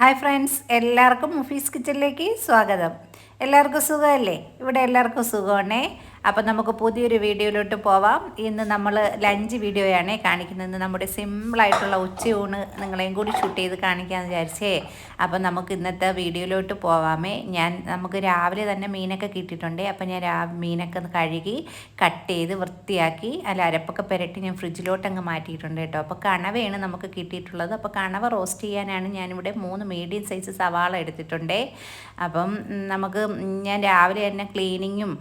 Hi friends എല്ലാവർക്കും മുഫീസ് കിച്ചണിലേക്ക് സ്വാഗതം. എല്ലാവർക്കും സുഖമല്ലേ? ഇവിടെ എല്ലാവർക്കും സുഖമാണേ? അപ്പം നമുക്ക് പുതിയൊരു വീഡിയോയിലോട്ട് പോവാം. ഇന്ന് നമ്മൾ ലഞ്ച് വീഡിയോയാണ് കാണിക്കുന്നത്. നമ്മുടെ സിമ്പിളായിട്ടുള്ള ഉച്ചയൂണ് നിങ്ങളെയും കൂടി ഷൂട്ട് ചെയ്ത് കാണിക്കാമെന്ന് വിചാരിച്ചേ. അപ്പം നമുക്ക് ഇന്നത്തെ വീഡിയോയിലോട്ട് പോവാമേ. ഞാൻ നമുക്ക് രാവിലെ തന്നെ മീനൊക്കെ കിട്ടിയിട്ടുണ്ട്. അപ്പം ഞാൻ രാ മീനൊക്കെ കഴുകി കട്ട് ചെയ്ത് വൃത്തിയാക്കി അല്ല അരപ്പൊക്കെ പുരട്ടി ഞാൻ ഫ്രിഡ്ജിലോട്ട് അങ്ങ് മാറ്റിയിട്ടുണ്ട് കേട്ടോ. അപ്പോൾ കണവയാണ് നമുക്ക് കിട്ടിയിട്ടുള്ളത്. അപ്പോൾ കണവ റോസ്റ്റ് ചെയ്യാനാണ് ഞാനിവിടെ മൂന്ന് മീഡിയം സൈസ് സവാള എടുത്തിട്ടുണ്ട്. അപ്പം നമുക്ക് ഞാൻ രാവിലെ തന്നെ ക്ലീനിങ്ങും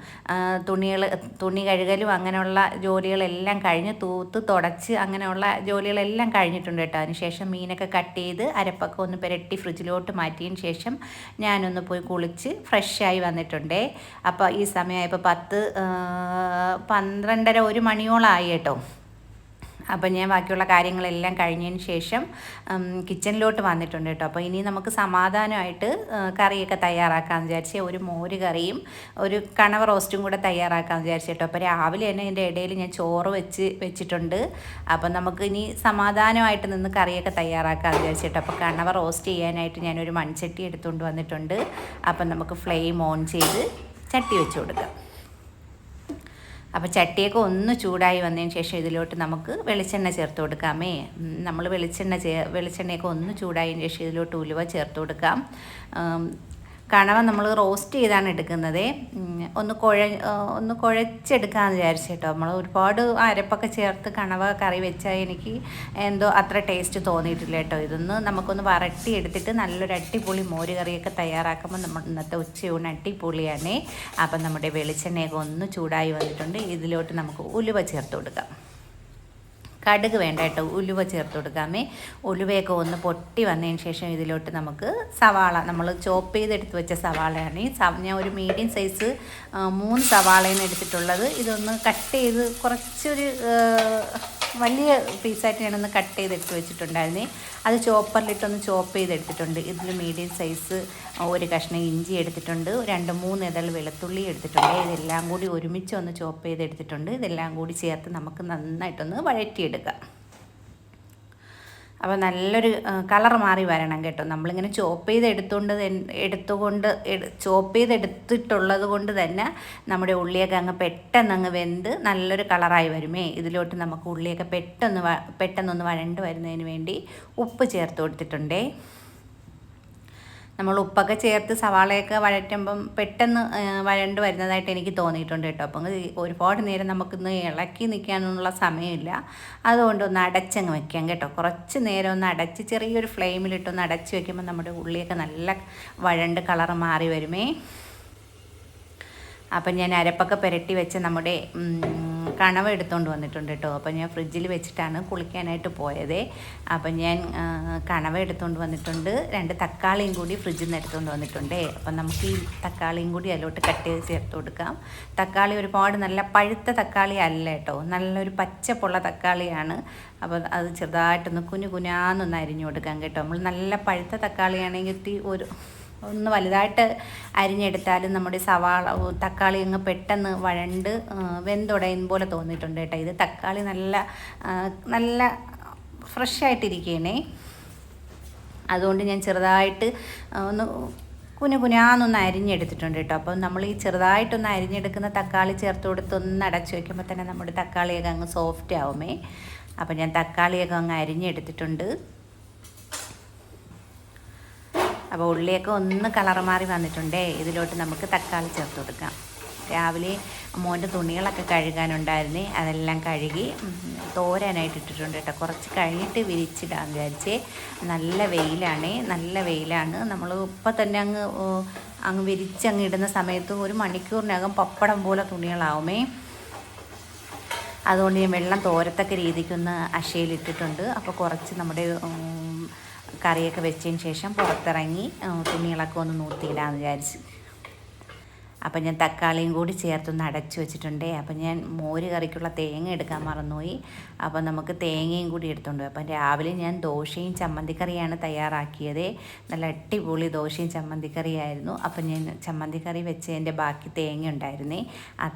തുണികൾ തുണി കഴുകലും അങ്ങനെയുള്ള ജോലികളെല്ലാം കഴിഞ്ഞ് തൂത്ത് തുടച്ച് അങ്ങനെയുള്ള ജോലികളെല്ലാം കഴിഞ്ഞിട്ടുണ്ട് കേട്ടോ. അതിനുശേഷം മീനൊക്കെ കട്ട് ചെയ്ത് അരപ്പൊക്കെ ഒന്ന് പുരട്ടി ഫ്രിഡ്ജിലോട്ട് മാറ്റിയതിന് ശേഷം ഞാനൊന്ന് പോയി കുളിച്ച് ഫ്രഷായി വന്നിട്ടുണ്ടേ. അപ്പോൾ ഈ സമയമായപ്പോൾ പത്ത് പന്ത്രണ്ടര ഒരു മണിയോളമായി കേട്ടോ. അപ്പം ഞാൻ ബാക്കിയുള്ള കാര്യങ്ങളെല്ലാം കഴിഞ്ഞതിന് ശേഷം കിച്ചണിലോട്ട് വന്നിട്ടുണ്ട് കേട്ടോ. അപ്പോൾ ഇനി നമുക്ക് സമാധാനമായിട്ട് കറിയൊക്കെ തയ്യാറാക്കാമെന്ന് വിചാരിച്ച് ഒരു മോര് കറിയും ഒരു കണവ റോസ്റ്റും കൂടെ തയ്യാറാക്കാമെന്ന് വിചാരിച്ചു കേട്ടോ. അപ്പോൾ രാവിലെ തന്നെ എന്റെ ഇടയിൽ ഞാൻ ചോറ് വെച്ച് വെച്ചിട്ടുണ്ട്. അപ്പം നമുക്ക് ഇനി സമാധാനമായിട്ട് നിന്ന് കറിയൊക്കെ തയ്യാറാക്കാമെന്ന് വിചാരിച്ചു കേട്ടോ. അപ്പോൾ കണവ റോസ്റ്റ് ചെയ്യാനായിട്ട് ഞാനൊരു മൺചട്ടി എടുത്തുകൊണ്ട് വന്നിട്ടുണ്ട്. അപ്പം നമുക്ക് ഫ്ലെയിം ഓൺ ചെയ്ത് ചട്ടി വെച്ച് കൊടുക്കാം. അപ്പോൾ ചട്ടിയൊക്കെ ഒന്ന് ചൂടായി വന്നതിന് ശേഷം ഇതിലോട്ട് നമുക്ക് വെളിച്ചെണ്ണ ചേർത്ത് കൊടുക്കാമേ. നമ്മൾ വെളിച്ചെണ്ണ ചേ വെളിച്ചെണ്ണയൊക്കെ ഒന്ന് ചൂടായതിന് ശേഷം ഇതിലോട്ട് ഉലുവ ചേർത്ത് കൊടുക്കാം. കണവ നമ്മൾ റോസ്റ്റ് ചെയ്താണ് എടുക്കുന്നത്. ഒന്ന് കുഴ ഒന്ന് കുഴച്ചെടുക്കാമെന്ന് വിചാരിച്ചു കേട്ടോ. നമ്മൾ ഒരുപാട് അരപ്പൊക്കെ ചേർത്ത് കണവ കറി വെച്ചാൽ എനിക്ക് എന്തോ അത്ര ടേസ്റ്റ് തോന്നിയിട്ടില്ല കേട്ടോ. ഇതൊന്ന് നമുക്കൊന്ന് വരട്ടി എടുത്തിട്ട് നല്ലൊരു അടിപൊളി മോര് കറിയൊക്കെ തയ്യാറാക്കുമ്പോൾ നമ്മൾ ഇന്നത്തെ ഉച്ചയൂണ് അടിപൊളിയാണ്. അപ്പം നമ്മുടെ വെളിച്ചെണ്ണയൊക്കെ ഒന്ന് ചൂടായി വന്നിട്ടുണ്ട്. ഇതിലോട്ട് നമുക്ക് ഉലുവ ചേർത്ത് കൊടുക്കാം. കടുക് വേണ്ട കേട്ടോ. ഉലുവ ചേർത്ത് കൊടുക്കാമേ. ഉലുവയൊക്കെ ഒന്ന് പൊട്ടി വന്നതിന് ശേഷം ഇതിലോട്ട് നമുക്ക് സവാള നമ്മൾ ചോപ്പ് ചെയ്തെടുത്ത് വെച്ച സവാളയാണ്. ഈ ഞാൻ ഒരു മീഡിയം സൈസ് മൂന്ന് സവാളയാണ് എടുത്തിട്ടുള്ളത്. ഇതൊന്ന് കട്ട് ചെയ്ത് കുറച്ചൊരു വലിയ പീസായിട്ട് ഞാനൊന്ന് കട്ട് ചെയ്തെടുത്ത് വെച്ചിട്ടുണ്ടായിരുന്നേ. അത് ചോപ്പറിലിട്ടൊന്ന് ചോപ്പ് ചെയ്തെടുത്തിട്ടുണ്ട്. ഇതിൽ മീഡിയം സൈസ് ഒരു കഷ്ണം ഇഞ്ചി എടുത്തിട്ടുണ്ട്. രണ്ട് മൂന്ന് ഇതൾ വെളുത്തുള്ളി എടുത്തിട്ടുണ്ട്. ഇതെല്ലാം കൂടി ഒരുമിച്ച് ഒന്ന് ചോപ്പ് ചെയ്തെടുത്തിട്ടുണ്ട്. ഇതെല്ലാം കൂടി ചേർത്ത് നമുക്ക് നന്നായിട്ടൊന്ന് വഴറ്റിയെടുക്കാം. അപ്പോൾ നല്ലൊരു കളർ മാറി വരണം കേട്ടോ. നമ്മളിങ്ങനെ ചോപ്പ് ചെയ്ത് എടുത്തുകൊണ്ട് എടുത്തുകൊണ്ട് എടു- ചോപ്പ് ചെയ്ത് എടുത്തിട്ടുള്ളത് കൊണ്ട് തന്നെ നമ്മുടെ ഉള്ളിയൊക്കെ അങ്ങ് പെട്ടെന്ന് അങ്ങ് വെന്ത് നല്ലൊരു കളറായി വരുമേ. ഇതിലോട്ട് നമുക്ക് ഉള്ളിയൊക്കെ പെട്ടെന്ന് പെട്ടെന്നൊന്ന് വഴണ്ട് വരുന്നതിന് വേണ്ടി ഉപ്പ് ചേർത്ത് കൊടുത്തിട്ടുണ്ടേ. നമ്മൾ ഉപ്പൊക്കെ ചേർത്ത് സവാളയൊക്കെ വഴറ്റുമ്പം പെട്ടെന്ന് വഴണ്ട് വരുന്നതായിട്ട് എനിക്ക് തോന്നിയിട്ടുണ്ട് കേട്ടോ. അപ്പം ഒരുപാട് നേരം നമുക്കിന്ന് ഇളക്കി നിൽക്കാനുള്ള സമയമില്ല. അതുകൊണ്ട് ഒന്ന് അടച്ചങ്ങ് വെക്കാം കേട്ടോ. കുറച്ച് നേരം ഒന്ന് അടച്ച് ചെറിയൊരു ഫ്ലെയിമിലിട്ടൊന്ന് അടച്ച് വെക്കുമ്പോൾ നമ്മുടെ ഉള്ളിയൊക്കെ നല്ല വഴണ്ട് കളർ മാറി വരുമേ. അപ്പം ഞാൻ അരപ്പൊക്കെ പുരട്ടി വെച്ച് നമ്മുടെ കണവ എടുത്തുകൊണ്ട് വന്നിട്ടുണ്ട് കേട്ടോ. അപ്പം ഞാൻ ഫ്രിഡ്ജിൽ വെച്ചിട്ടാണ് കുളിക്കാനായിട്ട് പോയത്. അപ്പം ഞാൻ കണവ എടുത്തുകൊണ്ട് വന്നിട്ടുണ്ട്. രണ്ട് തക്കാളിയും കൂടി ഫ്രിഡ്ജിൽ നിന്ന് എടുത്തുകൊണ്ട് വന്നിട്ടുണ്ട്. അപ്പം നമുക്ക് ഈ തക്കാളിയും കൂടി അതിലോട്ട് കട്ട് ചെയ്ത് ചേർത്ത് കൊടുക്കാം. തക്കാളി ഒരുപാട് നല്ല പഴുത്ത തക്കാളി അല്ല കേട്ടോ. നല്ലൊരു പച്ചപ്പുള്ള തക്കാളിയാണ്. അപ്പോൾ അത് ചെറുതായിട്ടൊന്ന് കുഞ്ഞു കുനാന്നൊന്ന് അരിഞ്ഞു കൊടുക്കാം കേട്ടോ. നമ്മൾ നല്ല പഴുത്ത തക്കാളിയാണെങ്കിൽ ഒരു ഒന്ന് വലുതായിട്ട് അരിഞ്ഞെടുത്താലും നമ്മുടെ സവാള തക്കാളി അങ്ങ് പെട്ടെന്ന് വഴണ്ട് വെന്തുടയും പോലെ തോന്നിയിട്ടുണ്ട് കേട്ടോ. ഇത് തക്കാളി നല്ല നല്ല ഫ്രഷ് ആയിട്ടിരിക്കണേ അതുകൊണ്ട് ഞാൻ ചെറുതായിട്ട് ഒന്ന് കുനു കുനാന്നൊന്ന് അരിഞ്ഞെടുത്തിട്ടുണ്ട് കേട്ടോ. അപ്പം നമ്മൾ ഈ ചെറുതായിട്ടൊന്ന് അരിഞ്ഞെടുക്കുന്ന തക്കാളി ചേർത്ത് കൊടുത്ത് ഒന്ന് അടച്ചു വയ്ക്കുമ്പോൾ തന്നെ നമ്മുടെ തക്കാളിയൊക്കെ അങ്ങ് സോഫ്റ്റ് ആവുമേ. അപ്പം ഞാൻ തക്കാളിയൊക്കെ അങ്ങ് അരിഞ്ഞെടുത്തിട്ടുണ്ട്. അപ്പോൾ ഉള്ളിയൊക്കെ ഒന്ന് കളർ മാറി വന്നിട്ടുണ്ടേ ഇതിലോട്ട് നമുക്ക് തക്കാളി ചേർത്ത് കൊടുക്കാം. രാവിലെ മോന്റെ തുണികളൊക്കെ കഴുകാനുണ്ടായിരുന്നു അതെല്ലാം കഴുകി തോരാനായിട്ട് ഇട്ടിട്ടുണ്ട് കേട്ടോ. കുറച്ച് കഴിഞ്ഞിട്ട് വിരിച്ചിടാൻ വിചാരിച്ച്. നല്ല വെയിലാണേ നല്ല വെയിലാണ്. നമ്മൾ ഇപ്പം തന്നെ അങ്ങ് അങ്ങ് വിരിച്ചങ്ങ് ഇടുന്ന സമയത്ത് ഒരു മണിക്കൂറിനകം പപ്പടം പോലെ തുണികളാവുമേ. അതുകൊണ്ട് ഞാൻ വെള്ളം തോരത്തക്ക രീതിക്കൊന്ന് അശയിലിട്ടിട്ടുണ്ട് അപ്പോൾ കുറച്ച് നമ്മുടെ കറിയൊക്കെ വെച്ചതിന് ശേഷം പുറത്തിറങ്ങി തുണികളൊക്കെ ഒന്ന് നൂത്തിയിടാമെന്ന് വിചാരിച്ച്. അപ്പം ഞാൻ തക്കാളിയും കൂടി ചേർത്തൊന്ന് അടച്ചു വെച്ചിട്ടുണ്ട്. അപ്പം ഞാൻ മോര് കറിക്കുള്ള തേങ്ങ എടുക്കാൻ മറന്നുപോയി. അപ്പം നമുക്ക് തേങ്ങയും കൂടി എടുത്തുകൊണ്ട് അപ്പം രാവിലെ ഞാൻ ദോശയും ചമ്മന്തിക്കറിയാണ് തയ്യാറാക്കിയത്. നല്ല അടിപൊളി ദോശയും ചമ്മന്തിക്കറിയായിരുന്നു. അപ്പം ഞാൻ ചമ്മന്തിക്കറി വെച്ചതിന്റെ ബാക്കി തേങ്ങ ഉണ്ടായിരുന്നേ. ആ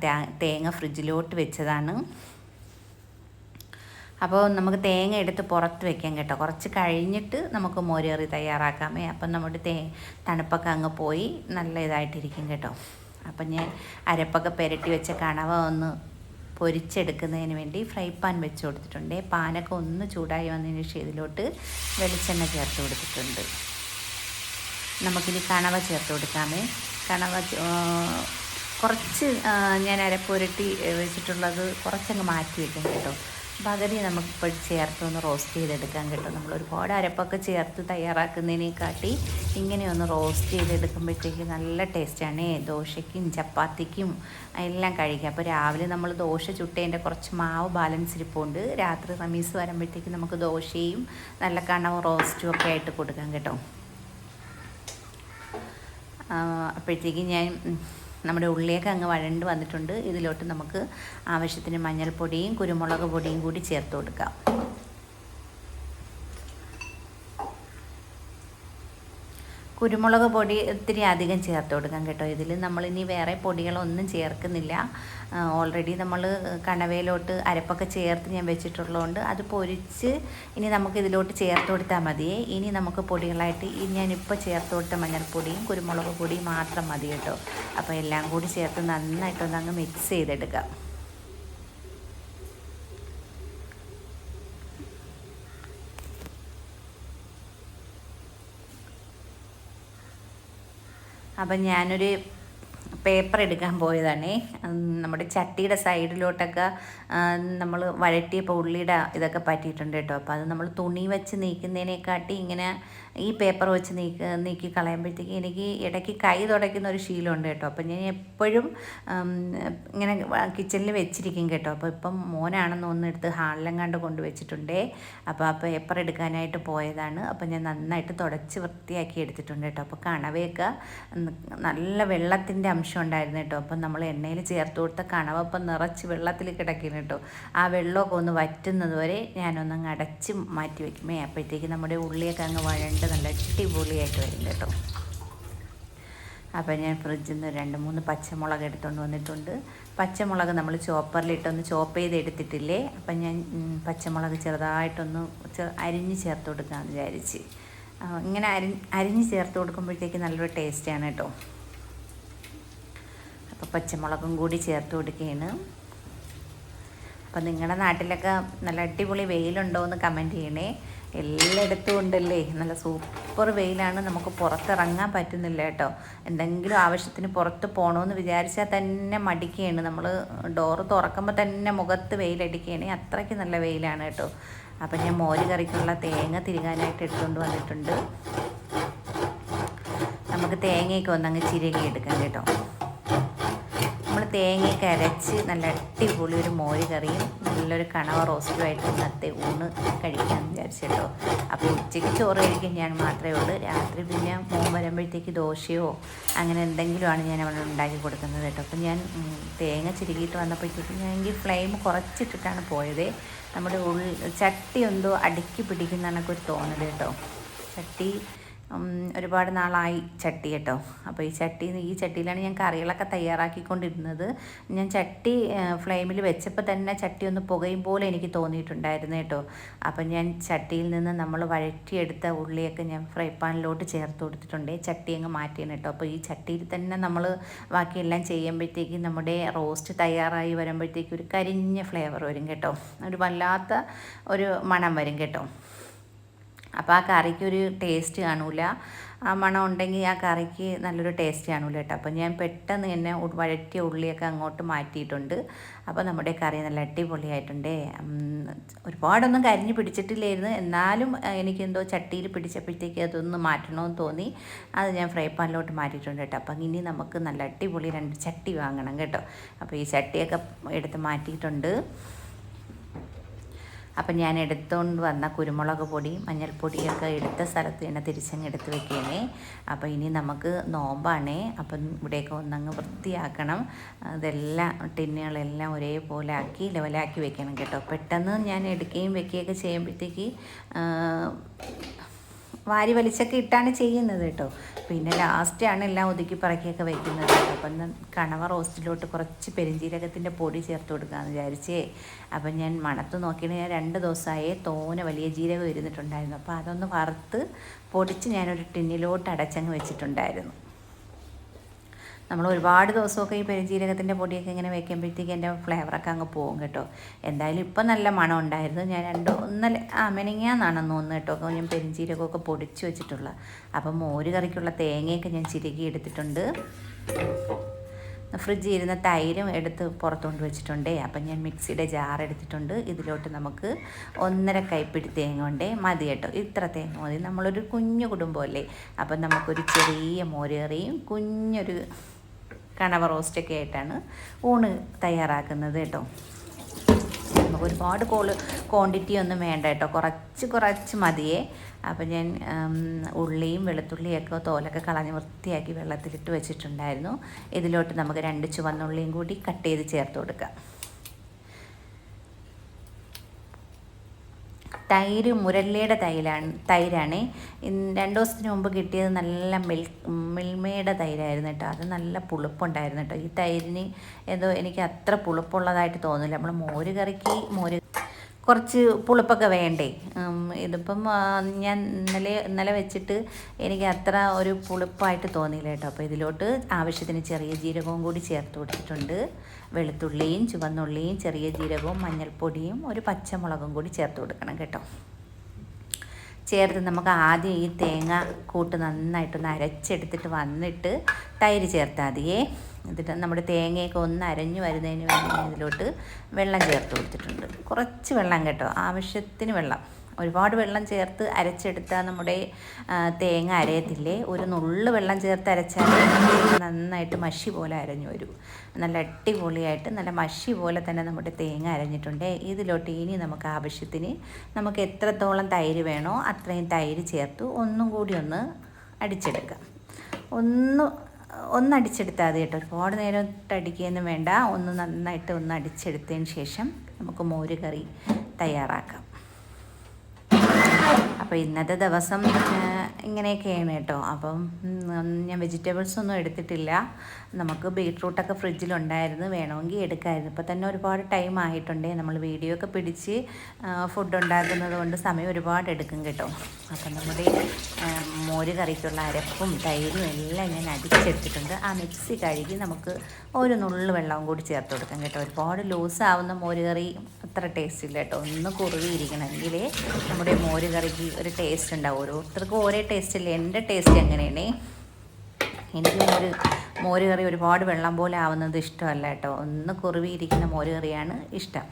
തേങ്ങ ഫ്രിഡ്ജിലോട്ട് വെച്ചതാണ്. അപ്പോൾ നമുക്ക് തേങ്ങ എടുത്ത് പുറത്ത് വെക്കാം കേട്ടോ. കുറച്ച് കഴിഞ്ഞിട്ട് നമുക്ക് മോരേറി തയ്യാറാക്കാമേ അപ്പം നമ്മുടെ തേ തണുപ്പൊക്കെ അങ്ങ് പോയി നല്ല ഇതായിട്ടിരിക്കും കേട്ടോ. അപ്പം ഞാൻ അരപ്പൊക്കെ പുരട്ടി വെച്ച കണവ ഒന്ന് പൊരിച്ചെടുക്കുന്നതിന് വേണ്ടി ഫ്രൈ പാൻ വെച്ച് കൊടുത്തിട്ടുണ്ട്. പാനൊക്കെ ഒന്ന് ചൂടായി വന്നതിന് ശേഷം ഇതിലോട്ട് വെളിച്ചെണ്ണ ചേർത്ത് കൊടുത്തിട്ടുണ്ട്. നമുക്കിനി കണവ ചേർത്ത് കൊടുക്കാമേ കണവ കുറച്ച് ഞാൻ അരപ്പുരട്ടി വെച്ചിട്ടുള്ളത് കുറച്ചങ്ങ് മാറ്റി വെക്കും കേട്ടോ. പകുതി നമുക്കിപ്പോൾ ചേർത്ത് ഒന്ന് റോസ്റ്റ് ചെയ്തെടുക്കാൻ കിട്ടും. നമ്മൾ ഒരുപാട് അരപ്പൊക്കെ ചേർത്ത് തയ്യാറാക്കുന്നതിനെക്കാട്ടി ഇങ്ങനെ ഒന്ന് റോസ്റ്റ് ചെയ്തെടുക്കുമ്പോഴത്തേക്ക് നല്ല ടേസ്റ്റാണ് ദോശയ്ക്കും ചപ്പാത്തിക്കും എല്ലാം കഴിക്കാം. അപ്പോൾ രാവിലെ നമ്മൾ ദോശ ചുട്ടതിന്റെ കുറച്ച് മാവ് ബാലൻസ് ഇരിപ്പുണ്ട് രാത്രി റമീസ് വരുമ്പോഴത്തേക്ക് നമുക്ക് ദോശയും നല്ല കണവും റോസ്റ്റും ഒക്കെ ആയിട്ട് കൊടുക്കാം കേട്ടോ. അപ്പോഴത്തേക്ക് ഞാൻ നമ്മുടെ ഉള്ളിലേക്ക് അങ്ങ് വഴണ്ട് വന്നിട്ടുണ്ട്. ഇതിലോട്ട് നമുക്ക് ആവശ്യത്തിന് മഞ്ഞൾപ്പൊടിയും കുരുമുളക് പൊടിയും കൂടി ചേർത്ത് കൊടുക്കാം. കുരുമുളക് പൊടി ഒത്തിരി അധികം ചേർത്ത് കൊടുക്കാം കേട്ടോ. ഇതിൽ നമ്മളിനി വേറെ പൊടികളൊന്നും ചേർക്കുന്നില്ല. ഓൾറെഡി നമ്മൾ കണവയിലോട്ട് അരപ്പൊക്കെ ചേർത്ത് ഞാൻ വെച്ചിട്ടുള്ളതുകൊണ്ട് അത് പൊരിച്ച് ഇനി നമുക്ക് ഇതിലോട്ട് ചേർത്ത് കൊടുത്താൽ മതിയേ ഇനി നമുക്ക് പൊടികളായിട്ട് ഈ ഞാനിപ്പോൾ ചേർത്ത് കൊടുത്ത മഞ്ഞൾപ്പൊടിയും കുരുമുളക് പൊടിയും മാത്രം മതി കേട്ടോ. അപ്പോൾ എല്ലാം കൂടി ചേർത്ത് നന്നായിട്ടൊന്ന് അങ്ങ് മിക്സ് ചെയ്തെടുക്കാം. അപ്പം ഞാനൊരു പേപ്പർ എടുക്കാൻ പോയതാണേ. നമ്മുടെ ചട്ടിയുടെ സൈഡിലോട്ടൊക്കെ നമ്മൾ വഴറ്റിയപ്പോൾ ഉള്ളിയുടെ ഇതൊക്കെ പറ്റിയിട്ടുണ്ട് കേട്ടോ. അപ്പോൾ അത് നമ്മൾ തുണി വെച്ച് നീക്കുന്നതിനെക്കാട്ടി ഇങ്ങനെ ഈ പേപ്പർ വെച്ച് നീക്കി നീക്കി കളയുമ്പോഴത്തേക്ക് എനിക്ക് ഇടയ്ക്ക് കൈ തുടയ്ക്കുന്ന ഒരു ശീലമുണ്ട് കേട്ടോ. അപ്പം ഞാൻ എപ്പോഴും ഇങ്ങനെ കിച്ചണിൽ വെച്ചിരിക്കും കേട്ടോ. അപ്പോൾ ഇപ്പം മോനാണെന്ന് ഒന്ന് എടുത്ത് കണ്ട് കൊണ്ടുവച്ചിട്ടുണ്ടേ അപ്പോൾ ആ പേപ്പർ എടുക്കാനായിട്ട് പോയതാണ്. അപ്പോൾ ഞാൻ നന്നായിട്ട് തുടച്ച് വൃത്തിയാക്കി എടുത്തിട്ടുണ്ട് കേട്ടോ. അപ്പോൾ കണവയൊക്കെ നല്ല വെള്ളത്തിന്റെ അംശം ഉണ്ടായിരുന്നു കേട്ടോ. അപ്പം നമ്മൾ എണ്ണയിൽ ചേർത്ത് കൊടുത്ത കണവ ഇപ്പം നിറച്ച് വെള്ളത്തിൽ കിടക്കുന്നു കേട്ടോ. ആ വെള്ളമൊക്കെ ഒന്ന് വറ്റുന്നതുവരെ ഞാനൊന്നങ്ങ് അടച്ച് മാറ്റി വയ്ക്കുമേ അപ്പോഴത്തേക്ക് നമ്മുടെ ഉള്ളിയൊക്കെ അങ്ങ് വഴണ്ട് നല്ല അടിപൊളിയായിട്ട് വരും കേട്ടോ. അപ്പോൾ ഞാൻ ഫ്രിഡ്ജിൽ നിന്ന് രണ്ട് മൂന്ന് പച്ചമുളക് എടുത്തുകൊണ്ട് വന്നിട്ടുണ്ട്. പച്ചമുളക് നമ്മൾ ചോപ്പറിലിട്ടൊന്ന് ചോപ്പ് ചെയ്ത് എടുത്തിട്ടില്ലേ? അപ്പം ഞാൻ പച്ചമുളക് ചെറുതായിട്ടൊന്ന് അരിഞ്ഞ് ചേർത്ത് കൊടുക്കാമെന്ന് വിചാരിച്ച്. ഇങ്ങനെ അരി അരിഞ്ഞ് ചേർത്ത് കൊടുക്കുമ്പോഴത്തേക്ക് നല്ലൊരു ടേസ്റ്റാണ് കേട്ടോ. അപ്പോൾ പച്ചമുളകും കൂടി ചേർത്ത് കൊടുക്കുകയാണ്. അപ്പം നിങ്ങളുടെ നാട്ടിലൊക്കെ നല്ല അടിപൊളി വെയിലുണ്ടോ എന്ന് കമന്റ് ചെയ്യണേ. എല്ലായിടത്തും ഉണ്ടല്ലേ? നല്ല സൂപ്പർ വെയിലാണ്. നമുക്ക് പുറത്തിറങ്ങാൻ പറ്റുന്നില്ല കേട്ടോ. എന്തെങ്കിലും ആവശ്യത്തിന് പുറത്ത് പോകണമെന്ന് വിചാരിച്ചാൽ തന്നെ മടിക്കുകയാണ്. നമ്മൾ ഡോറ് തുറക്കുമ്പോൾ തന്നെ മുഖത്ത് വെയിലടിക്കുകയാണ്. അത്രയ്ക്ക് നല്ല വെയിലാണ് കേട്ടോ. അപ്പം ഞാൻ മോര് കറിക്കുള്ള തേങ്ങ തിരികാനായിട്ട് എടുത്തുകൊണ്ട് വന്നിട്ടുണ്ട്. നമുക്ക് തേങ്ങയൊക്കെ ഒന്നങ്ങ് ചിരകി എടുക്കാം കേട്ടോ. നമ്മൾ തേങ്ങയൊക്കെ അരച്ച് നല്ല അടിപൊളി ഒരു മോര് കറിയും നല്ലൊരു കണവ റോസ്റ്റും റോസ്റ്റുമായിട്ട് ഇന്നത്തെ ഊണ് കഴിക്കാമെന്ന് വിചാരിച്ചിട്ടോ അപ്പോൾ ഉച്ചയ്ക്ക് ചോറ് കഴിക്കാൻ ഞാൻ മാത്രമേ ഉള്ളൂ. രാത്രി പിന്നെ മോൻ വരുമ്പോഴത്തേക്ക് ദോശയോ അങ്ങനെ എന്തെങ്കിലുമാണ് ഞാൻ അവിടെ ഉണ്ടാക്കി കൊടുക്കുന്നത് കേട്ടോ. അപ്പം ഞാൻ തേങ്ങ ചിരുകിയിട്ട് വന്നപ്പോഴത്തേക്ക് ഞാൻ എനിക്ക് ഫ്ലെയിം കുറച്ചിട്ടിട്ടാണ് പോയത്. നമ്മുടെ ഉള്ളിൽ ചട്ടി എന്തോ അടുക്കി പിടിക്കുന്ന കണക്ക് ഒരു തോന്നൽ കേട്ടോ. ചട്ടി ഒരുപാട് നാളായി ചട്ടി കേട്ടോ. അപ്പോൾ ഈ ചട്ടി ഈ ചട്ടിയിലാണ് ഞാൻ കറികളൊക്കെ തയ്യാറാക്കിക്കൊണ്ടിരുന്നത്. ഞാൻ ചട്ടി ഫ്ലെയിമിൽ വെച്ചപ്പോൾ തന്നെ ചട്ടി ഒന്ന് പുകയും പോലെ എനിക്ക് തോന്നിയിട്ടുണ്ടായിരുന്നു കേട്ടോ. അപ്പം ഞാൻ ചട്ടിയിൽ നിന്ന് നമ്മൾ വഴറ്റിയെടുത്ത ഉള്ളിയൊക്കെ ഞാൻ ഫ്രൈ പാനിലോട്ട് ചേർത്ത് കൊടുത്തിട്ടുണ്ട്. ചട്ടി അങ്ങ് മാറ്റിയാണ് കേട്ടോ. അപ്പോൾ ഈ ചട്ടിയിൽ തന്നെ നമ്മൾ ബാക്കിയെല്ലാം ചെയ്യുമ്പോഴത്തേക്ക് നമ്മുടെ റോസ്റ്റ് തയ്യാറായി വരുമ്പോഴത്തേക്ക് ഒരു കരിഞ്ഞ ഫ്ലേവർ വരും കേട്ടോ. ഒരു വല്ലാത്ത ഒരു മണം വരും കേട്ടോ. അപ്പോൾ ആ കറിക്ക് ഒരു ടേസ്റ്റ് കാണൂല. ആ മണം ഉണ്ടെങ്കിൽ ആ കറിക്ക് നല്ലൊരു ടേസ്റ്റ് കാണൂല കേട്ടോ അപ്പോൾ ഞാൻ പെട്ടെന്ന് തന്നെ വഴറ്റിയ ഉള്ളിയൊക്കെ അങ്ങോട്ട് മാറ്റിയിട്ടുണ്ട്. അപ്പോൾ നമ്മുടെ കറി നല്ല അടിപൊളിയായിട്ടുണ്ട്. ഒരുപാടൊന്നും കരിഞ്ഞ് പിടിച്ചിട്ടില്ലായിരുന്നു. എന്നാലും എനിക്കെന്തോ ചട്ടിയിൽ പിടിച്ചപ്പോഴത്തേക്ക് അതൊന്ന് മാറ്റണമെന്ന് തോന്നി. അത് ഞാൻ ഫ്രൈ പാനിലോട്ട് മാറ്റിയിട്ടുണ്ട് കേട്ടോ അപ്പം ഇനി നമുക്ക് നല്ല അടിപൊളി രണ്ട് ചട്ടി വാങ്ങണം കേട്ടോ. അപ്പോൾ ഈ ചട്ടിയൊക്കെ എടുത്ത് മാറ്റിയിട്ടുണ്ട്. അപ്പം ഞാൻ എടുത്തുകൊണ്ട് വന്ന കുരുമുളക് പൊടി മഞ്ഞൾപ്പൊടിയൊക്കെ എടുത്ത സ്ഥലത്ത് തന്നെ തിരിച്ചങ്ങ് എടുത്ത് വെക്കണേ അപ്പോൾ ഇനി നമുക്ക് നോമ്പാണേ. അപ്പം ഇവിടെയൊക്കെ ഒന്നങ്ങ് വൃത്തിയാക്കണം. അതെല്ലാം ടിന്നുകളെല്ലാം ഒരേപോലെ ആക്കി ലെവലാക്കി വെക്കണം കേട്ടോ. പെട്ടെന്ന് ഞാൻ എടുക്കുകയും വെക്കുകയൊക്കെ ചെയ്യുമ്പോഴത്തേക്ക് വാരി വലിച്ചൊക്കെ ഇട്ടാണ് ചെയ്യുന്നത് കേട്ടോ. പിന്നെ ലാസ്റ്റാണ് എല്ലാം ഒതുക്കി പറക്കിയൊക്കെ വെക്കുന്നത് കേട്ടോ. അപ്പം കണവ റോസ്റ്റിലോട്ട് കുറച്ച് പെരിഞ്ജീരകത്തിന്റെ പൊടി ചേർത്ത് കൊടുക്കാമെന്ന് വിചാരിച്ചേ. അപ്പം ഞാൻ മണത്ത് നോക്കിയിട്ട് ഞാൻ രണ്ട് ദിവസമായേ തോന വലിയ ജീരകം ഇരുന്നിട്ടുണ്ടായിരുന്നു. അപ്പോൾ അതൊന്ന് വറുത്ത് പൊടിച്ച് ഞാനൊരു ടിന്നിലോട്ട് അടച്ചങ്ങ് വെച്ചിട്ടുണ്ടായിരുന്നു. നമ്മൾ ഒരുപാട് ദിവസമൊക്കെ ഈ പെരുംജീരകത്തിന്റെ പൊടിയൊക്കെ ഇങ്ങനെ വെക്കുമ്പോഴത്തേക്ക് എന്റെ ഫ്ലേവറൊക്കെ അങ്ങ് പോകും കേട്ടോ. എന്തായാലും ഇപ്പം നല്ല മണം ഉണ്ടായിരുന്നു. ഞാൻ രണ്ടോ ഒന്നല്ല ആ മെനങ്ങാന്നാണെന്ന് തോന്നുന്നു കേട്ടോ. ഞാൻ പെരുംജീരകമൊക്കെ പൊടിച്ച് വെച്ചിട്ടുള്ള. അപ്പം മോര് കറിക്കുള്ള തേങ്ങയൊക്കെ ഞാൻ ചിരുകി എടുത്തിട്ടുണ്ട്. ഫ്രിഡ്ജിൽ ഇരുന്ന തൈരും എടുത്ത് പുറത്തുകൊണ്ട് വെച്ചിട്ടുണ്ട്. അപ്പം ഞാൻ മിക്സിയുടെ ജാർ എടുത്തിട്ടുണ്ട്. ഇതിലോട്ട് നമുക്ക് ഒന്നര കൈപ്പിടി തേങ്ങ ഉണ്ടേ മതി കേട്ടോ. ഇത്ര തേങ്ങ മതി. നമ്മളൊരു കുഞ്ഞു കുടുംബമല്ലേ? അപ്പം നമുക്കൊരു ചെറിയ മോരേറിയും കുഞ്ഞൊരു കണവ റോസ്റ്റൊക്കെ ആയിട്ടാണ് ഊണ് തയ്യാറാക്കുന്നത് കേട്ടോ. നമുക്ക് ഒരുപാട് കോൾ ക്വാണ്ടിറ്റി ഒന്നും വേണ്ട കേട്ടോ. കുറച്ച് കുറച്ച് മതിയേ. അപ്പം ഞാൻ ഉള്ളിയും വെളുത്തുള്ളിയൊക്കെ തോലൊക്കെ കളഞ്ഞ് വൃത്തിയാക്കി വെള്ളത്തിലിട്ട് വെച്ചിട്ടുണ്ടായിരുന്നു. ഇതിലോട്ട് നമുക്ക് രണ്ട് ചുവന്നുള്ളിയും കൂടി കട്ട് ചെയ്ത് ചേർത്ത് കൊടുക്കാം. തൈര് മുരല്ലയുടെ തൈലാണ് തൈരാണ്. രണ്ട് ദിവസത്തിന് മുമ്പ് കിട്ടിയത് നല്ല മിൽ മിൽമയുടെ തൈരായിരുന്നു കേട്ടോ. അത് നല്ല പുളിപ്പുണ്ടായിരുന്നു കേട്ടോ. ഈ തൈരിന് എന്തോ എനിക്ക് അത്ര പുളിപ്പുള്ളതായിട്ട് തോന്നില്ല നമ്മൾ മോര് കറിക്ക് മോര് കുറച്ച് പുളിപ്പൊക്കെ വേണ്ടേ? ഇതിപ്പം ഞാൻ ഇന്നലെ ഇന്നലെ വെച്ചിട്ട് എനിക്ക് അത്ര ഒരു പുളിപ്പായിട്ട് തോന്നിയില്ല കേട്ടോ. അപ്പോൾ ഇതിലോട്ട് ആവശ്യത്തിന് ചെറിയ ജീരകവും കൂടി ചേർത്ത് കൊടുത്തിട്ടുണ്ട്. വെളുത്തുള്ളിയും ചുവന്നുള്ളിയും ചെറിയ ജീരകവും മഞ്ഞൾപ്പൊടിയും ഒരു പച്ചമുളകും കൂടി ചേർത്ത് കൊടുക്കണം കേട്ടോ. ചേർത്ത് നമുക്ക് ആദ്യം ഈ തേങ്ങ കൂട്ട് നന്നായിട്ടൊന്ന് അരച്ചെടുത്തിട്ട് വന്നിട്ട് തൈര് ചേർത്താൽ മതിയേ. എന്നിട്ട് നമ്മുടെ തേങ്ങയൊക്കെ ഒന്ന് അരഞ്ഞു വരുന്നതിന് വേണ്ടി ഇതിലോട്ട് വെള്ളം ചേർത്ത് കൊടുത്തിട്ടുണ്ട്. കുറച്ച് വെള്ളം കേട്ടോ. ആവശ്യത്തിന് വെള്ളം. ഒരുപാട് വെള്ളം ചേർത്ത് അരച്ചെടുത്താൽ നമ്മുടെ തേങ്ങ അരയത്തില്ലേ? ഒരു നുള്ള് വെള്ളം ചേർത്ത് അരച്ചാൽ നന്നായിട്ട് മഷി പോലെ അരഞ്ഞു വരും. നല്ല അടിപൊളിയായിട്ട് നല്ല മഷി പോലെ തന്നെ നമ്മുടെ തേങ്ങ അരഞ്ഞിട്ടുണ്ട്. ഇതിലോട്ട് ഇനി നമുക്ക് ആവശ്യത്തിന് നമുക്ക് എത്രത്തോളം തൈര് വേണോ അത്രയും തൈര് ചേർത്ത്. ഒന്നും കൂടി ഒന്ന് അടിച്ചെടുക്കാം. ഒന്ന് ഒന്ന് അടിച്ചെടുത്താൽ മതി കേട്ടോ. ഒരുപാട് നേരം ഇട്ടടിക്കുകയൊന്നും വേണ്ട. ഒന്ന് നന്നായിട്ട് ഒന്ന് അടിച്ചെടുത്തതിന് ശേഷം നമുക്ക് മോര് കറി തയ്യാറാക്കാം. അപ്പോൾ ഇന്നത്തെ ദിവസം ഇങ്ങനെയൊക്കെയാണ് കേട്ടോ. അപ്പം ഞാൻ വെജിറ്റബിൾസ് ഒന്നും എടുത്തിട്ടില്ല. നമുക്ക് ബീട്രൂട്ടൊക്കെ ഫ്രിഡ്ജിലുണ്ടായിരുന്നു. വേണമെങ്കിൽ എടുക്കാമായിരുന്നു ഇപ്പോൾ തന്നെ ഒരുപാട് ടൈം ആയിട്ടുണ്ട്. നമ്മൾ വീഡിയോ ഒക്കെ പിടിച്ച് ഫുഡ് ഉണ്ടാക്കുന്നത് കൊണ്ട് സമയം ഒരുപാട് എടുക്കും കേട്ടോ. അപ്പം നമ്മുടെ മോര് കറിക്കുള്ള അരപ്പും തൈരും എല്ലാം ഞാൻ അടിച്ചെടുത്തിട്ടുണ്ട്. ആ മിക്സി കഴുകി നമുക്ക് ഒരു നുള്ളു വെള്ളവും കൂടി ചേർത്ത് കൊടുക്കാം കേട്ടോ. ഒരുപാട് ലൂസ് ആവുന്ന മോര് കറി അത്ര ടേസ്റ്റ് ഇല്ല കേട്ടോ. ഒന്ന് കുറുകിയിരിക്കണമെങ്കിൽ നമ്മുടെ മോര് കറിക്ക് ഒരു ടേസ്റ്റ് ഉണ്ടാവും. ഓരോരുത്തർക്കും ഓരോ ടേസ്റ്റ് ഇല്ല? എന്റെ ടേസ്റ്റ് എങ്ങനെയാണ്? എനിക്ക് മോര് മോര് കറി ഒരുപാട് വെള്ളം പോലെ ആവുന്നത് ഇഷ്ടമല്ല കേട്ടോ. ഒന്ന് കുറുവിയിരിക്കുന്ന മോര് കറിയാണ് ഇഷ്ടം.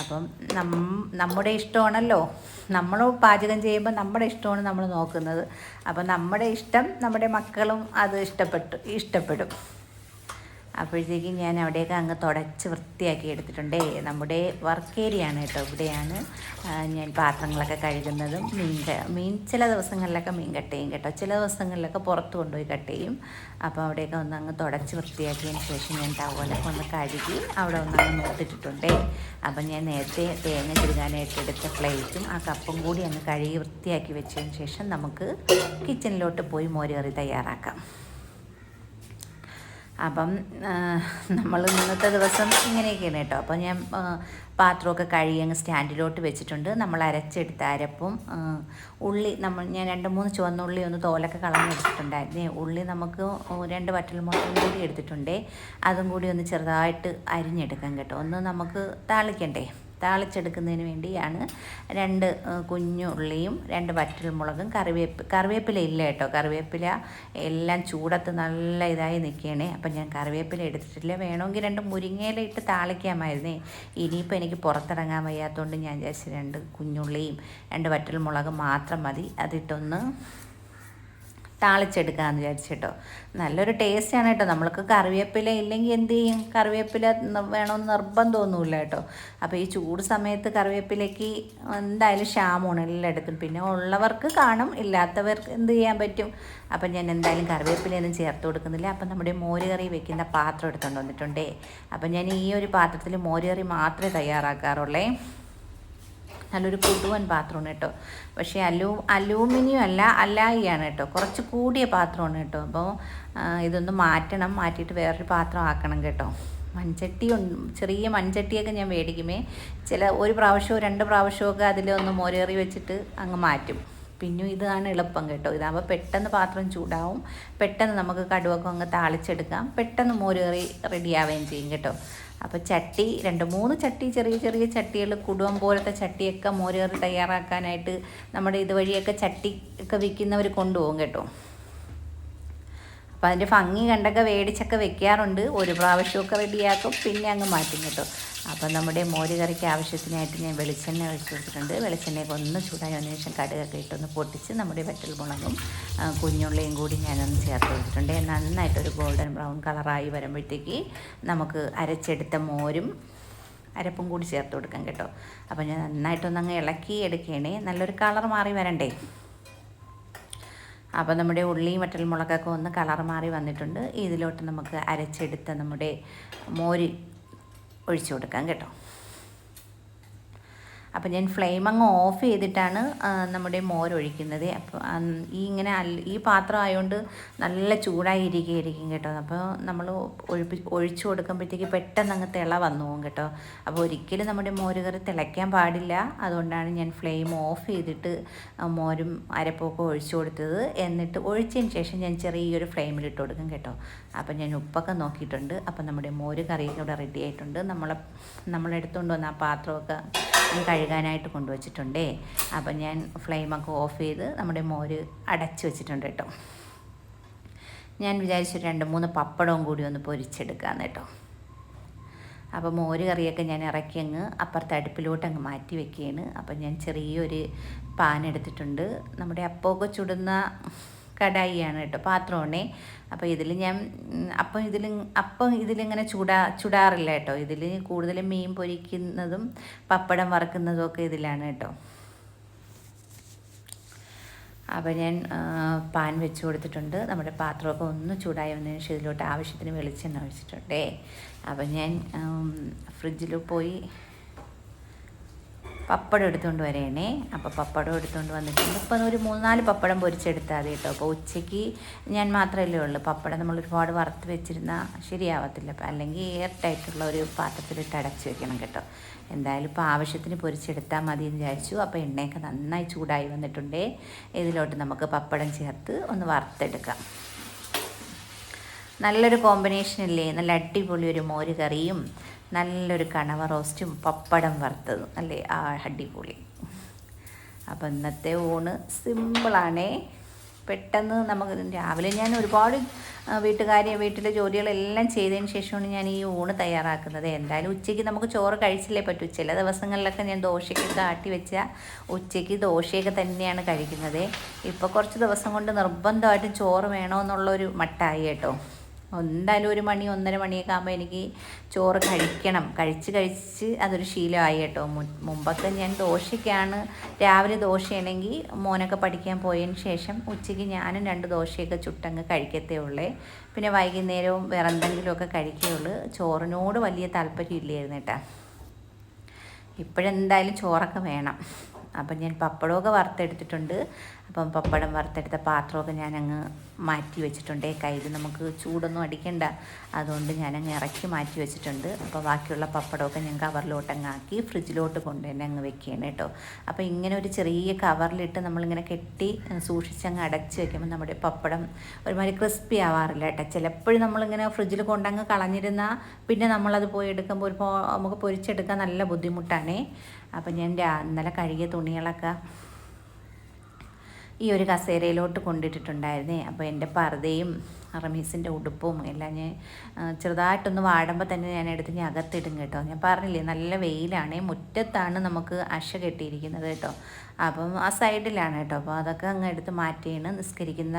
അപ്പം നം നമ്മുടെ ഇഷ്ടമാണല്ലോ. നമ്മൾ പാചകം ചെയ്യുമ്പോൾ നമ്മുടെ ഇഷ്ടമാണ് നമ്മൾ നോക്കുന്നത്. അപ്പം നമ്മുടെ ഇഷ്ടം നമ്മുടെ മക്കളും അത് ഇഷ്ടപ്പെട്ടു ഇഷ്ടപ്പെടും. അപ്പോഴത്തേക്കും ഞാൻ അവിടെയൊക്കെ അങ്ങ് തുടച്ച് വൃത്തിയാക്കി എടുത്തിട്ടുണ്ടേ. നമ്മുടെ വർക്ക് ഏരിയ ആണ് കേട്ടോ. ഇവിടെയാണ് ഞാൻ പാത്രങ്ങളൊക്കെ കഴുകുന്നതും. മീൻ മീൻ ചില ദിവസങ്ങളിലൊക്കെ മീൻ കട്ടയും കേട്ടോ. ചില ദിവസങ്ങളിലൊക്കെ പുറത്ത് കൊണ്ടുപോയി കട്ട് ചെയ്യും. അപ്പോൾ അവിടെയൊക്കെ ഒന്ന് അങ്ങ് തുടച്ച് വൃത്തിയാക്കിയതിന് ശേഷം ഞാൻ ടവലൊക്കെ ഒന്ന് കഴുകി അവിടെ ഒന്ന് അങ്ങ് നോട്ടിട്ടുണ്ടേ അപ്പം ഞാൻ നേരത്തെ തേങ്ങ ചുരുങ്ങാനായിട്ട് എടുത്ത പ്ലേറ്റും ആ കപ്പും കൂടി അങ്ങ് കഴുകി വൃത്തിയാക്കി വെച്ചതിന് ശേഷം നമുക്ക് കിച്ചണിലോട്ട് പോയി മോരുകറി തയ്യാറാക്കാം. അപ്പം നമ്മൾ ഇന്നത്തെ ദിവസം ഇങ്ങനെയൊക്കെയാണ് കേട്ടോ. അപ്പോൾ ഞാൻ പാത്രമൊക്കെ കഴുകി അങ്ങ് സ്റ്റാൻഡിലോട്ട് വെച്ചിട്ടുണ്ട്. നമ്മൾ അരച്ചെടുത്ത അരപ്പും ഉള്ളി നമ്മൾ ഞാൻ രണ്ട് മൂന്ന് ചുവന്ന ഉള്ളി ഒന്ന് തോലൊക്കെ കളഞ്ഞെടുത്തിട്ടുണ്ടായിരുന്നേ. ഉള്ളി നമുക്ക് രണ്ട് വറ്റൽമുളകും കൂടി എടുത്തിട്ടുണ്ടേ. അതും കൂടി ഒന്ന് ചെറുതായിട്ട് അരിഞ്ഞെടുക്കാം കേട്ടോ. ഒന്ന് നമുക്ക് താളിക്കണ്ടേ? താളിച്ചെടുക്കുന്നതിന് വേണ്ടിയാണ് രണ്ട് കുഞ്ഞുള്ളിയും രണ്ട് വറ്റൽമുളകും കറിവേപ്പ് കറിവേപ്പില ഇല്ല കേട്ടോ. കറിവേപ്പില എല്ലാം ചൂടത്ത് നല്ല ഇതായി നിൽക്കുകയാണേ. അപ്പം ഞാൻ കറിവേപ്പില എടുത്തിട്ടില്ല. വേണമെങ്കിൽ രണ്ട് മുരിങ്ങയില ഇട്ട് താളിക്കാമായിരുന്നേ. ഇനിയിപ്പോൾ എനിക്ക് പുറത്തിറങ്ങാൻ വയ്യാത്തതുകൊണ്ട് ഞാൻ വിചാരിച്ചു രണ്ട് കുഞ്ഞുള്ളിയും രണ്ട് വറ്റൽമുളകും മാത്രം മതി. അതിട്ടൊന്ന് താളിച്ചെടുക്കാമെന്ന് വിചാരിച്ചിട്ടോ. നല്ലൊരു ടേസ്റ്റാണ് കേട്ടോ നമ്മൾക്ക് കറിവേപ്പില ഇല്ലെങ്കിൽ എന്ത് ചെയ്യും? കറിവേപ്പില വേണമെന്ന് നിർബന്ധം ഒന്നുമില്ല കേട്ടോ അപ്പോൾ ഈ ചൂട് സമയത്ത് കറിവേപ്പിലയ്ക്ക് എന്തായാലും ക്ഷാമമാണ് എല്ലായിടത്തും പിന്നെ ഉള്ളവർക്ക് കാണും ഇല്ലാത്തവർക്ക് എന്ത് ചെയ്യാൻ പറ്റും? അപ്പം ഞാൻ എന്തായാലും കറിവേപ്പിലയൊന്നും ചേർത്ത് കൊടുക്കുന്നില്ല. അപ്പം നമ്മുടെ മോര് കറി വെക്കുന്ന പാത്രം എടുത്തുകൊണ്ട് വന്നിട്ടുണ്ടേ. അപ്പം ഞാൻ ഈ ഒരു പാത്രത്തിൽ മോര് കറി മാത്രമേ തയ്യാറാക്കാറുള്ളേ. നല്ലൊരു പുതുവൻ പാത്രമാണ് കേട്ടോ. പക്ഷേ അലൂ അലൂമിനിയം അല്ല അല്ലായിയാണ് കേട്ടോ. കുറച്ച് കൂടിയ പാത്രമാണ് കേട്ടോ. അപ്പോൾ ഇതൊന്ന് മാറ്റണം. മാറ്റിയിട്ട് വേറൊരു പാത്രം ആക്കണം കേട്ടോ. മൺചട്ടി ചെറിയ മൺചട്ടിയൊക്കെ ഞാൻ മേടിക്കുമേ. ചില ഒരു പ്രാവശ്യമോ രണ്ട് പ്രാവശ്യമൊക്കെ അതിലൊന്ന് മോരേറി വെച്ചിട്ട് അങ്ങ് മാറ്റും. പിന്നെ ഇതാണ് എളുപ്പം കേട്ടോ. ഇതാകുമ്പോൾ പെട്ടെന്ന് പാത്രം ചൂടാവും. പെട്ടെന്ന് നമുക്ക് കടുവൊക്കെ അങ്ങ് താളിച്ചെടുക്കാം. പെട്ടെന്ന് മോരേറി റെഡിയാവുകയും ചെയ്യും കേട്ടോ. അപ്പോൾ ചട്ടി രണ്ട് മൂന്ന് ചട്ടി ചെറിയ ചെറിയ ചട്ടികൾ കുടുംബം പോലത്തെ ചട്ടിയൊക്കെ മോരുകറി തയ്യാറാക്കാനായിട്ട് നമ്മുടെ ഇതുവഴിയൊക്കെ ചട്ടി ഒക്കെ വിൽക്കുന്നവർ കൊണ്ടുപോകും കേട്ടോ. അപ്പോൾ അതിന്റെ ഭംഗി കണ്ടൊക്കെ മേടിച്ചൊക്കെ വെക്കാറുണ്ട്. ഒരു പ്രാവശ്യമൊക്കെ റെഡിയാക്കും പിന്നെ അങ്ങ് മാറ്റും കേട്ടോ. അപ്പോൾ നമ്മുടെ മോര് കറിക്ക് ആവശ്യത്തിനായിട്ട് ഞാൻ വെളിച്ചെണ്ണ ഒഴിച്ച് കൊടുത്തിട്ടുണ്ട്. വെളിച്ചെണ്ണയൊക്കെ ഒന്ന് ചൂടായി അതിനുശേഷം ശേഷം കടുകൊക്കെ ഇട്ടൊന്ന് പൊട്ടിച്ച് നമ്മുടെ വെറ്റൽ മുളകും കുഞ്ഞുള്ളിയും കൂടി ഞാനൊന്ന് ചേർത്ത് കൊടുത്തിട്ടുണ്ട്. നന്നായിട്ടൊരു ഗോൾഡൻ ബ്രൗൺ കളറായി വരുമ്പോഴത്തേക്ക് നമുക്ക് അരച്ചെടുത്ത മോരും അരപ്പും കൂടി ചേർത്ത് കൊടുക്കാം കേട്ടോ. അപ്പോൾ ഞാൻ നന്നായിട്ടൊന്നങ്ങ് ഇളക്കി എടുക്കണേ നല്ലൊരു കളർ മാറി വരണ്ടേ. അപ്പോൾ നമ്മുടെ ഉള്ളിയും മുളകൊക്കെ ഒന്ന് കളർ മാറി വന്നിട്ടുണ്ട്. ഇതിലോട്ട് നമുക്ക് അരച്ചെടുത്ത നമ്മുടെ മോര് ഒഴിച്ചു കൊടുക്കാം കേട്ടോ. അപ്പോൾ ഞാൻ ഫ്ലെയിം അങ്ങ് ഓഫ് ചെയ്തിട്ടാണ് നമ്മുടെ മോരൊഴിക്കുന്നത് അപ്പോൾ ഈ ഇങ്ങനെ ഈ പാത്രം ആയതുകൊണ്ട് നല്ല ചൂടായി ഇരിക്കുകയായിരിക്കും കേട്ടോ. അപ്പോൾ നമ്മൾ ഒഴിപ്പി ഒഴിച്ചു കൊടുക്കുമ്പോഴത്തേക്ക് പെട്ടെന്ന് അങ്ങ് തിള വന്നു പോകും കേട്ടോ. അപ്പോൾ ഒരിക്കലും നമ്മുടെ മോര് കറി തിളയ്ക്കാൻ പാടില്ല. അതുകൊണ്ടാണ് ഞാൻ ഫ്ലെയിം ഓഫ് ചെയ്തിട്ട് മോരും അരപ്പൊക്കെ ഒഴിച്ചു കൊടുത്തത്. എന്നിട്ട് ഒഴിച്ചതിന് ശേഷം ഞാൻ ചെറിയൊരു ഫ്ലെയിമിൽ ഇട്ട് കൊടുക്കും കേട്ടോ. അപ്പോൾ ഞാൻ ഉപ്പൊക്കെ നോക്കിയിട്ടുണ്ട്. അപ്പം നമ്മുടെ മോര് കറിയൊക്കെ ഇവിടെ റെഡി ആയിട്ടുണ്ട്. നമ്മളെ നമ്മളെടുത്തുകൊണ്ട് വന്ന ആ പാത്രമൊക്കെ കഴുകാനായിട്ട് കൊണ്ടുവച്ചിട്ടുണ്ടേ. അപ്പം ഞാൻ ഫ്ലെയിമൊക്കെ ഓഫ് ചെയ്ത് നമ്മുടെ മോര് അടച്ചു വെച്ചിട്ടുണ്ട് കേട്ടോ. ഞാൻ വിചാരിച്ചു രണ്ട് മൂന്ന് പപ്പടവും കൂടി ഒന്ന് പൊരിച്ചെടുക്കാമെന്ന് കേട്ടോ. അപ്പോൾ മോര് കറിയൊക്കെ ഞാൻ ഇറക്കി അങ്ങ് അപ്പുറത്തെ അടുപ്പിലോട്ട് അങ്ങ് മാറ്റി വെക്കുകയാണ്. അപ്പം ഞാൻ ചെറിയൊരു പാൻ എടുത്തിട്ടുണ്ട്. നമ്മുടെ അപ്പമൊക്കെ ചുടുന്ന കടായിയാണ് കേട്ടോ പാത്രമാണ്. അപ്പോൾ ഇതിൽ ഞാൻ അപ്പം ഇതിൽ അപ്പം ഇതിലിങ്ങനെ ചൂടാ ചുടാറില്ല കേട്ടോ. ഇതിൽ കൂടുതലും മീൻ പൊരിക്കുന്നതും പപ്പടം വറക്കുന്നതും ഒക്കെ ഇതിലാണ് കേട്ടോ. അപ്പോൾ ഞാൻ പാൻ വെച്ച് കൊടുത്തിട്ടുണ്ട്. നമ്മുടെ പാത്രമൊക്കെ ഒന്ന് ചൂടായി വന്നതിന് ശേഷം ഇതിലോട്ട് ആവശ്യത്തിന് വെളിച്ചെണ്ണ ഒഴിച്ചിട്ടുണ്ടേ. അപ്പം ഞാൻ ഫ്രിഡ്ജിൽ പോയി പപ്പടം എടുത്തുകൊണ്ട് വരേണേ. അപ്പോൾ പപ്പടം എടുത്തുകൊണ്ട് വന്നിട്ടുണ്ട്. ഇപ്പം ഒരു മൂന്നാൽ പപ്പടം പൊരിച്ചെടുത്താൽ മതി കേട്ടോ. അപ്പോൾ ഉച്ചയ്ക്ക് ഞാൻ മാത്രമല്ലേ ഉള്ളൂ. പപ്പടം നമ്മൾ ഒരുപാട് വറുത്ത് വെച്ചിരുന്നാൽ ശരിയാവത്തില്ല. അപ്പം അല്ലെങ്കിൽ എയർ ടൈറ്റുള്ള ഒരു പാത്രത്തിലിട്ട് അടച്ച് വെക്കണം കേട്ടോ. എന്തായാലും ഇപ്പോൾ ആവശ്യത്തിന് പൊരിച്ചെടുത്താൽ മതി എന്ന് വിചാരിച്ചു. അപ്പോൾ എണ്ണയൊക്കെ നന്നായി ചൂടായി വന്നിട്ടുണ്ടേ. ഇതിലോട്ട് നമുക്ക് പപ്പടം ചേർത്ത് ഒന്ന് വറുത്തെടുക്കാം. നല്ലൊരു കോമ്പിനേഷൻ ഇല്ലേ നല്ല അടിപൊളി ഒരു മോര് കറിയും നല്ലൊരു കണവ റോസ്റ്റും പപ്പടം വറുത്തതും അല്ലേ? ആ അടിപൊളി. അപ്പോൾ ഇന്നത്തെ ഊണ് സിമ്പിളാണേ. പെട്ടെന്ന് നമുക്ക് രാവിലെ ഞാൻ ഒരുപാട് വീട്ടുകാരി വീട്ടിലെ ജോലികളെല്ലാം ചെയ്തതിന് ശേഷമാണ് ഞാൻ ഈ ഊണ് തയ്യാറാക്കുന്നത്. എന്തായാലും ഉച്ചയ്ക്ക് നമുക്ക് ചോറ് കഴിച്ചില്ലേ പറ്റൂ. ചില ദിവസങ്ങളിലൊക്കെ ഞാൻ ദോശയ്ക്ക് കാട്ടി വെച്ചാൽ ഉച്ചയ്ക്ക് ദോശയൊക്കെ തന്നെയാണ് കഴിക്കുന്നത്. ഇപ്പോൾ കുറച്ച് ദിവസം കൊണ്ട് നിർബന്ധമായിട്ടും ചോറ് വേണമെന്നുള്ളൊരു മട്ടായി കേട്ടോ. എന്തായാലും ഒരു മണി ഒന്നര മണിയൊക്കെ ആകുമ്പോൾ എനിക്ക് ചോറ് കഴിക്കണം. കഴിച്ച് കഴിച്ച് അതൊരു ശീലമായി കേട്ടോ. മുമ്പൊക്കെ ഞാൻ ദോശയ്ക്കാണ് രാവിലെ ദോശയാണെങ്കിൽ മോനൊക്കെ പഠിക്കാൻ പോയതിന് ശേഷം ഉച്ചയ്ക്ക് ഞാനും രണ്ട് ദോശയൊക്കെ ചുട്ടങ്ങ് കഴിക്കത്തേ ഉള്ളേ. പിന്നെ വൈകുന്നേരവും വേറെ എന്തെങ്കിലുമൊക്കെ കഴിക്കുകയുള്ളൂ ചോറിനോട് വലിയ താല്പര്യം ഇല്ലായിരുന്നു കേട്ടോ. ഇപ്പോഴെന്തായാലും ചോറൊക്കെ വേണം. അപ്പം ഞാൻ പപ്പടമൊക്കെ വറുത്തെടുത്തിട്ടുണ്ട്. അപ്പം പപ്പടം വറുത്തെടുത്ത പാത്രമൊക്കെ ഞാനങ്ങ് മാറ്റി വെച്ചിട്ടുണ്ട്. കയ്യിൽ നമുക്ക് ചൂടൊന്നും അടിക്കണ്ട. അതുകൊണ്ട് ഞാനങ്ങ് ഇറക്കി മാറ്റി വെച്ചിട്ടുണ്ട്. അപ്പോൾ ബാക്കിയുള്ള പപ്പടമൊക്കെ ഞാൻ കവറിലോട്ടങ്ങ് ആക്കി ഫ്രിഡ്ജിലോട്ട് കൊണ്ടുതന്നെ അങ്ങ് വെക്കുകയാണ് കേട്ടോ. അപ്പോൾ ഇങ്ങനെ ഒരു ചെറിയ കവറിലിട്ട് നമ്മളിങ്ങനെ കെട്ടി സൂക്ഷിച്ചങ്ങ് അടച്ച് വെക്കുമ്പോൾ നമ്മുടെ പപ്പടം ഒരുമാതിരി ക്രിസ്പി ആവാറില്ല കേട്ടോ. ചിലപ്പോഴും നമ്മളിങ്ങനെ ഫ്രിഡ്ജിൽ കൊണ്ടങ്ങ് കളഞ്ഞിരുന്നാൽ പിന്നെ നമ്മളത് പോയി എടുക്കുമ്പോൾ ഒരു നമുക്ക് പൊരിച്ചെടുക്കാൻ നല്ല ബുദ്ധിമുട്ടാണേ. അപ്പം ഞാൻ ഇന്നലെ കഴുകിയ തുണികളൊക്കെ ഈ ഒരു കസേരയിലോട്ട് കൊണ്ടിട്ടിട്ടുണ്ടായിരുന്നേ. അപ്പോൾ എന്റെ പർദ്ദയും റമീസിന്റെ ഉടുപ്പും എല്ലാം ഞാൻ ചെറുതായിട്ടൊന്ന് വാടുമ്പോൾ തന്നെ ഞാൻ എടുത്ത് ഞാൻ അകത്തിടും കേട്ടോ. ഞാൻ പറഞ്ഞില്ലേ നല്ല വെയിലാണ് മുറ്റത്താണ് നമുക്ക് അശ കെട്ടിയിരിക്കുന്നത് കേട്ടോ. അപ്പം ആ സൈഡിലാണ് കേട്ടോ. അപ്പോൾ അതൊക്കെ അങ്ങ് എടുത്ത് മാറ്റിയാണ് നിസ്കരിക്കുന്ന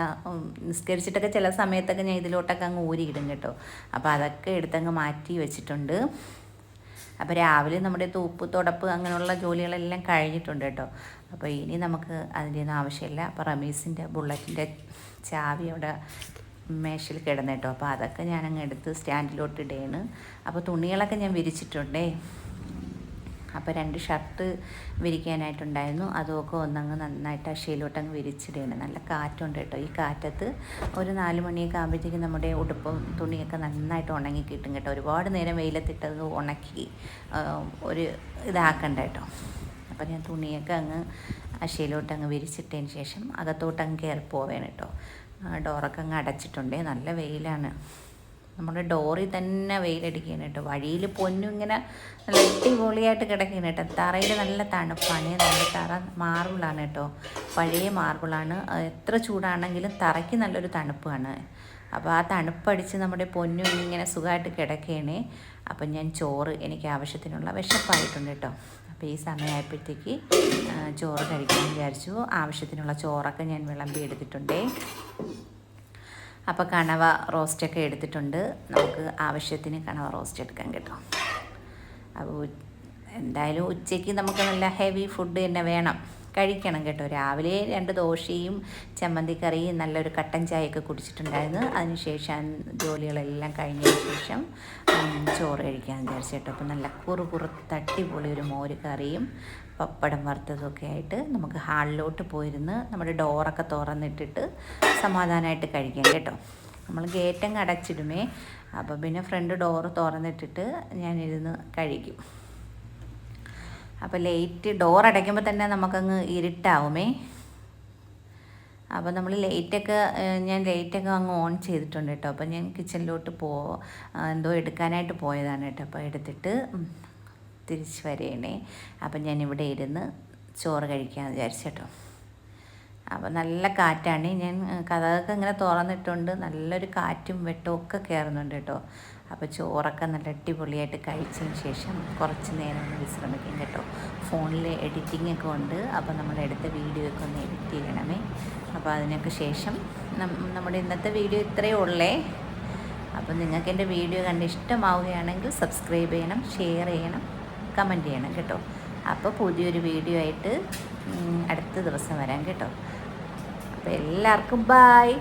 നിസ്കരിച്ചിട്ടൊക്കെ ചില സമയത്തൊക്കെ ഞാൻ ഇതിലോട്ടൊക്കെ അങ്ങ് ഊരിയിടും കേട്ടോ. അപ്പോൾ അതൊക്കെ എടുത്തങ്ങ് മാറ്റി വെച്ചിട്ടുണ്ട്. അപ്പോൾ രാവിലെ നമ്മുടെ തൂപ്പ് തുടപ്പ് അങ്ങനെയുള്ള ജോലികളെല്ലാം കഴിഞ്ഞിട്ടുണ്ട് കേട്ടോ. അപ്പോൾ ഇനി നമുക്ക് അതിന്റെ ഒന്നും ആവശ്യമില്ല. അപ്പോൾ റമീസിന്റെ ബുള്ളറ്റിന്റെ ചാവി അവിടെ മേശയിൽ കിടന്നു കേട്ടോ. അപ്പോൾ അതൊക്കെ ഞാൻ അങ്ങ് എടുത്ത് സ്റ്റാൻഡിലോട്ട് ഇടയാണ് അപ്പോൾ തുണികളൊക്കെ ഞാൻ വിരിച്ചിട്ടുണ്ടേ. അപ്പോൾ രണ്ട് ഷർട്ട് വിരിക്കാനായിട്ടുണ്ടായിരുന്നു. അതുമൊക്കെ ഒന്നങ്ങ് നന്നായിട്ട് അശയിലോട്ടങ്ങ് വിരിച്ചിടുകയാണ്. നല്ല കാറ്റുണ്ട് കേട്ടോ. ഈ കാറ്റത്ത് ഒരു നാല് മണിയൊക്കെ ആകുമ്പോഴത്തേക്കും നമ്മുടെ ഉടുപ്പും തുണിയൊക്കെ നന്നായിട്ട് ഉണങ്ങി കിട്ടും കേട്ടോ. ഒരുപാട് നേരം വെയിലത്തിട്ടത് ഉണക്കി ഒരു ഇതാക്കണ്ട കേട്ടോ. അപ്പോൾ ഞാൻ തുണിയൊക്കെ അങ്ങ് അശയിലോട്ട് അങ്ങ് വിരിച്ചിട്ടതിന് ശേഷം അകത്തോട്ട് അങ്ങ് കയറി പോവേണ് കേട്ടോ. ഡോറൊക്കെ അങ്ങ് അടച്ചിട്ടുണ്ടേ. നല്ല വെയിലാണ്. നമ്മുടെ ഡോറിൽ തന്നെ വെയിലടിക്കുകയാണ് കേട്ടോ. വഴിയിൽ പൊന്നും ഇങ്ങനെ നല്ല അടിപൊളിയായിട്ട് കിടക്കുകയാണ് കേട്ടോ. തറയിൽ നല്ല തണുപ്പാണ്. നല്ല തറ മാർബിളാണ് കേട്ടോ. പഴയ മാർബിളാണ്. എത്ര ചൂടാണെങ്കിലും തറയ്ക്ക് നല്ലൊരു തണുപ്പാണ്. അപ്പോൾ ആ തണുപ്പടിച്ച് നമ്മുടെ പൊന്നും ഇങ്ങനെ സുഖമായിട്ട് കിടക്കുകയാണ്. അപ്പം ഞാൻ ചോറ് എനിക്ക് ആവശ്യത്തിനുള്ള വിശപ്പായിട്ടുണ്ട് കേട്ടോ. അപ്പോൾ ഈ സമയമായപ്പോഴത്തേക്ക് ചോറ് കഴിക്കാൻ വിചാരിച്ചു. ആവശ്യത്തിനുള്ള ചോറൊക്കെ ഞാൻ വിളമ്പി എടുത്തിട്ടുണ്ടേ. അപ്പോൾ കണവ റോസ്റ്റൊക്കെ എടുത്തിട്ടുണ്ട്. നമുക്ക് ആവശ്യത്തിന് കണവ റോസ്റ്റ് എടുക്കാൻ കേട്ടോ. അപ്പോൾ എന്തായാലും ഉച്ചയ്ക്ക് നമുക്ക് നല്ല ഹെവി ഫുഡ് തന്നെ വേണം. കഴിക്കണം കേട്ടോ. രാവിലെ രണ്ട് ദോശയും ചമ്മന്തിക്കറിയും നല്ലൊരു കട്ടൻ ചായയൊക്കെ കുടിച്ചിട്ടുണ്ടായിരുന്നു. അതിനുശേഷം ജോലികളെല്ലാം കഴിഞ്ഞതിന് ശേഷം ചോറ് കഴിക്കാൻ വിചാരിച്ചു കേട്ടോ. അപ്പോൾ നല്ല കുറു കുറു തട്ടിപൊളി ഒരു മോര് കറിയും പപ്പടം വറുത്തതൊക്കെ ആയിട്ട് നമുക്ക് ഹാളിലോട്ട് പോയിരുന്ന് നമ്മുടെ ഡോറൊക്കെ തുറന്നിട്ടിട്ട് സമാധാനമായിട്ട് കഴിക്കാം കേട്ടോ. നമ്മൾ ഗേറ്റങ്ങ് അടച്ചിടുമേ. അപ്പോൾ പിന്നെ ഫ്രണ്ട് ഡോറ് തുറന്നിട്ടിട്ട് ഞാനിരുന്ന് കഴിക്കും. അപ്പോൾ ലേറ്റ് ഡോർ അടയ്ക്കുമ്പോൾ തന്നെ നമുക്കങ്ങ് ഇരുട്ടാവുമേ. അപ്പോൾ നമ്മൾ ലൈറ്റൊക്കെ ഞാൻ ലൈറ്റൊക്കെ അങ്ങ് ഓൺ ചെയ്തിട്ടുണ്ട് കേട്ടോ. അപ്പോൾ ഞാൻ കിച്ചണിലോട്ട് പോ എന്തോ എടുക്കാനായിട്ട് പോയതാണ് കേട്ടോ. അപ്പോൾ എടുത്തിട്ട് തിരിച്ച് വരേണേ. അപ്പം ഞാൻ ഇവിടെ ഇരുന്ന് ചോറ് കഴിക്കാമെന്ന് വിചാരിച്ചു കേട്ടോ. അപ്പോൾ നല്ല കാറ്റാണ്. ഞാൻ കഥകൊക്കെ ഇങ്ങനെ തുറന്നിട്ടുണ്ട്. നല്ലൊരു കാറ്റും വെട്ടവും ഒക്കെ കയറുന്നുണ്ട് കേട്ടോ. അപ്പോൾ ചോറൊക്കെ നല്ല അടിപൊളിയായിട്ട് കഴിച്ചതിന് ശേഷം കുറച്ച് നേരം ഒന്ന് വിശ്രമിക്കും കേട്ടോ. ഫോണിൽ എഡിറ്റിംഗ് ഒക്കെ ഉണ്ട്. അപ്പോൾ നമ്മൾ എടുത്ത വീഡിയോ ഒക്കെ ഒന്ന് എഡിറ്റ് ചെയ്യണമേ. അപ്പോൾ അതിനൊക്കെ ശേഷം നമ്മുടെ ഇന്നത്തെ വീഡിയോ ഇത്രയേ ഉള്ളേ. അപ്പോൾ നിങ്ങൾക്ക് എന്റെ വീഡിയോ കണ്ട് ഇഷ്ടമാവുകയാണെങ്കിൽ സബ്സ്ക്രൈബ് ചെയ്യണം ഷെയർ ചെയ്യണം കമന്റ് ചെയ്യണം കേട്ടോ. അപ്പോൾ പുതിയൊരു വീഡിയോ ആയിട്ട് അടുത്ത ദിവസം വരാം കേട്ടോ. അപ്പോൾ എല്ലാവർക്കും ബായ്